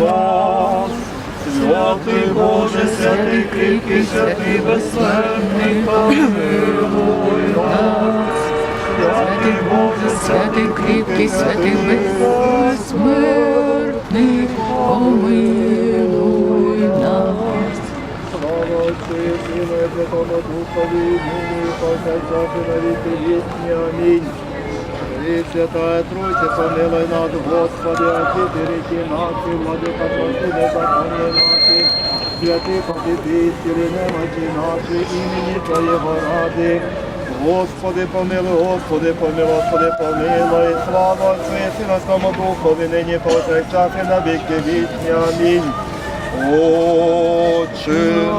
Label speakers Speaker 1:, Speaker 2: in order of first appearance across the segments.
Speaker 1: нас. Святий Боже, святий кріпкий, святий безсмертний, помилуй нас.
Speaker 2: Святий Боже, святий кріпкий, святий безсмертний, помилуй нас.
Speaker 1: Слава Отцю Сину Святому Духові, нині і повсякчас і на віки вічні. Амінь. І Святая Тройця, помилуй нас, Господи, очисти ріки наші, владика прости беззаконня наші, святий попити, стіли немочі наші, імені Твоєго ради. Господи, помилуй, Господи, помилуй, Господи, помилуй, слава Отцю і Сину, Духові, нині повсякчас і на віки вічні. Амінь. Отче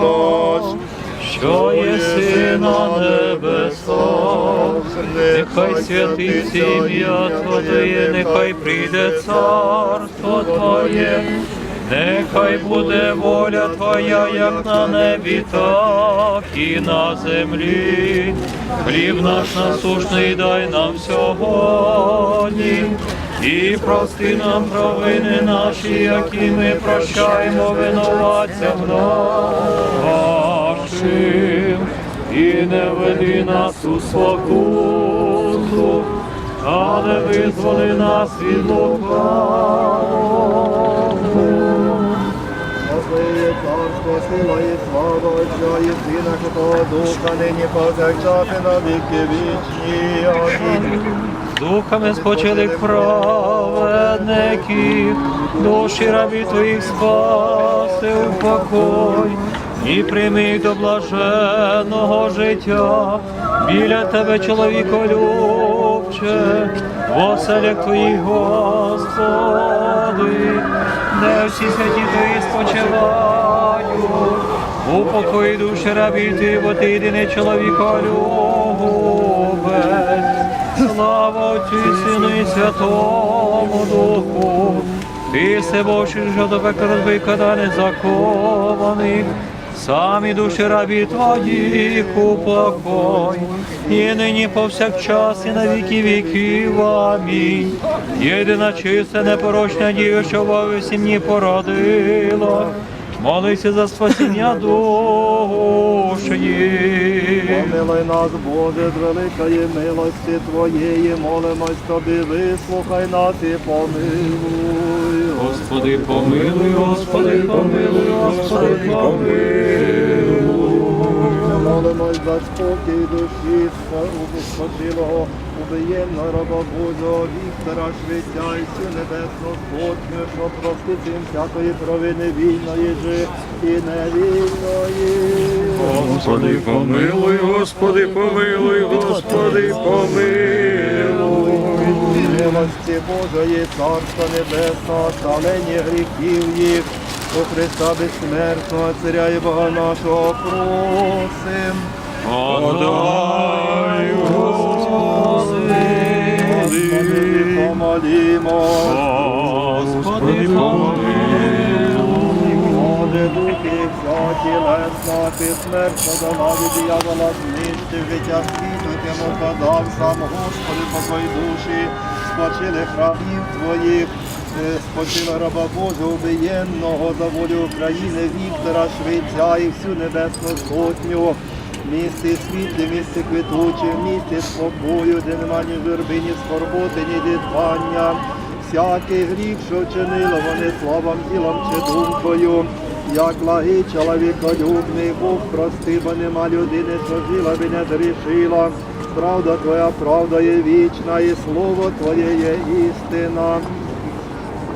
Speaker 1: наш,
Speaker 3: що єси на небесах, нехай святиться ім'я Твоє, нехай прийде царство Твоє, нехай буде воля Твоя, як на небі, так і на землі. Хліб наш насушний дай нам сьогодні. І прости нам провини наші, які ми прощаємо винуватцям нашим, і не веди нас у спокусу, але визволи нас від лукавого.
Speaker 1: Твоє царство, сила і слава Отця і Сина, Святого Духа, нині повсякчас і на віки вічні. Амінь.
Speaker 3: Духами спочилих праведників, душі рабі твоїх спаси у покой, і прийми до блаженного життя, біля тебе, чоловіколюбче, в оселях твоїх, Господи, де всі святі твої спочивають, у покої душі рабі твої, бо ти єдиний чоловіколюбець. Слава Отцю Сину і Святому Духу, ти се Божий, що до пекла розбий, не закованих, самі душі рабі твоїх у покой, і нині повсякчас, і на віки віків. Амінь. Єдина чиста, непорочна діва, що в сім'ї породила, молися за спасіння душі.
Speaker 1: Помилуй нас, Боже, з великої милості Твоєї, молимось Тобі, вислухай нас і помилуй.
Speaker 3: Господи, помилуй, Господи, помилуй, Господи, помилуй.
Speaker 1: Молимось за спокій душі спочилого, убиєнного раба Божого Віктора Швиття і всю небесну сотню, що простить їм всякої провини вільної жи і невільної.
Speaker 3: Господи, помилуй, Господи, помилуй, Господи, помилуй.
Speaker 1: Милості Божої, Царства Небесного, сталення гріхів їх, у Христа безсмертного, Царя і Бога нашого просим.
Speaker 3: Подай, Господи,
Speaker 1: Помолімо.
Speaker 3: Господи, помилуй.
Speaker 1: Господи, духи, вся тілесна, ти смерть подала від дьявола, знищив життя світу, подав сам, Господи, покой душі, спочили храмів Твоїх, спочила раба Божого убиєнного за волю України, Віктора Швейця і всю небесну сотню. Місті світлі, місті квітучі, місті спокою, де нема ні журби, ні скорботи, ні дітвання. Всякий гріх, що вчинило вони словом, ділом чи думкою, як благий чоловіколюбний Бог прости, бо нема людини, що жила би не зрішила. Правда Твоя, правда є вічна, і слово Твоє є істина.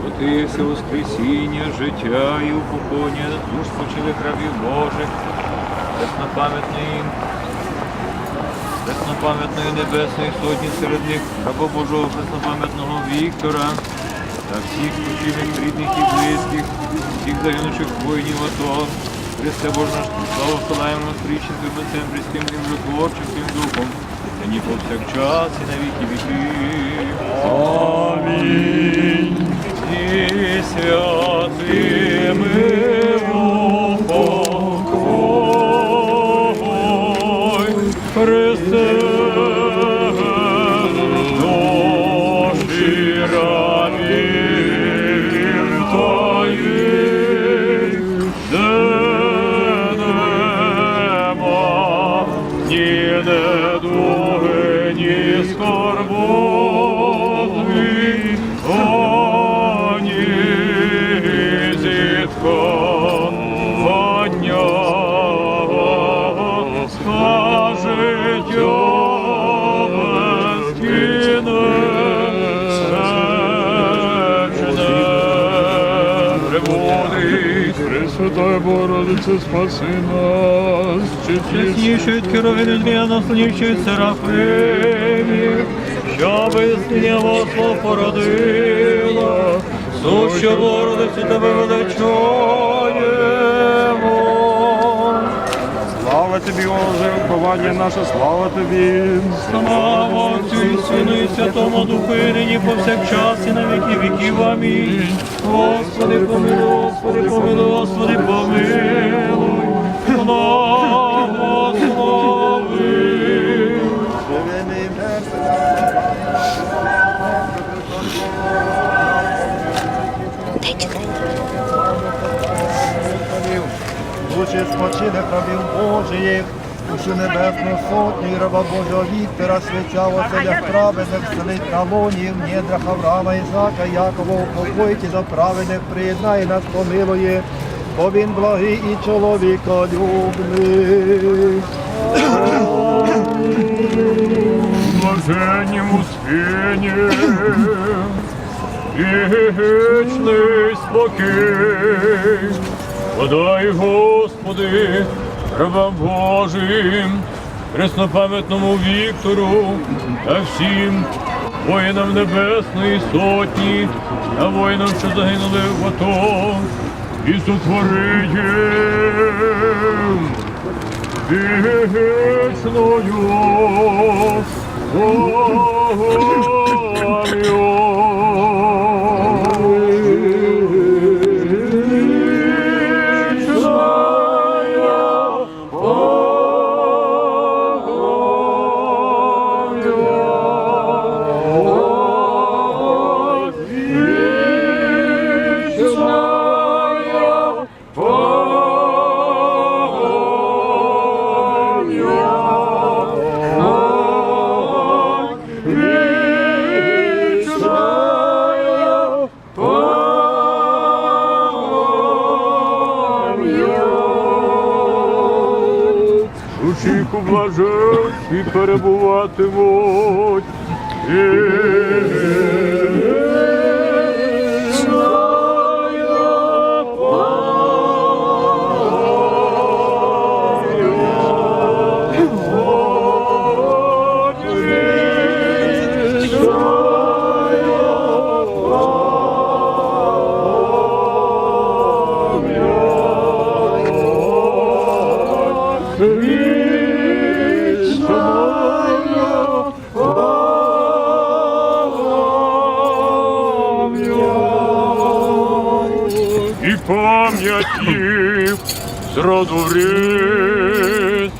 Speaker 3: Бо ти воскресіння, життя і упокоєння душ почилих рабів Божих, преснопам'ятної, преснопам'ятної небесної сотні серед них раба Божого преснопам'ятного Віктора та всіх почилих рідних і близьких, всіх загинучих воїнів АТО, Христе Боже наш, славу вкладаємо нас річним Твоїм Христим і животворчим Духом, та ні повсякчас і на віки віків. Амінь. І
Speaker 4: Пресвятая Богородице, спаси нас.
Speaker 3: Чесніший керовини змія наслідчий Серафимів, що виснення слов породила, суща Богородицю тебе величаємо.
Speaker 4: Тобі, Боже, уповання наше, слава тобі.
Speaker 3: Слава Отцю і Сину і Святому Духу, і нині повсякчас і на віки віків. Амінь. Господи, помилуй, Господи, помилуй, Господи, помилуй.
Speaker 1: Душу небесну сотню і раба Божого Віктора, святя Василя праведних, селить на лоні, в недрах Авраама, Ісака, Якова, упокоїть і за праведних приєднає нас помилує, бо він благий і чоловіка любний.
Speaker 4: Блаженнім успінні, і вічний спокій. Подай, Господи, рабам Божим, преснопам'ятному Віктору та всім воїнам Небесної Сотні, та воїнам, що загинули в АТО, і сотвори їм вічною Усіх і перебуватимуть. Пам'яті зроду роду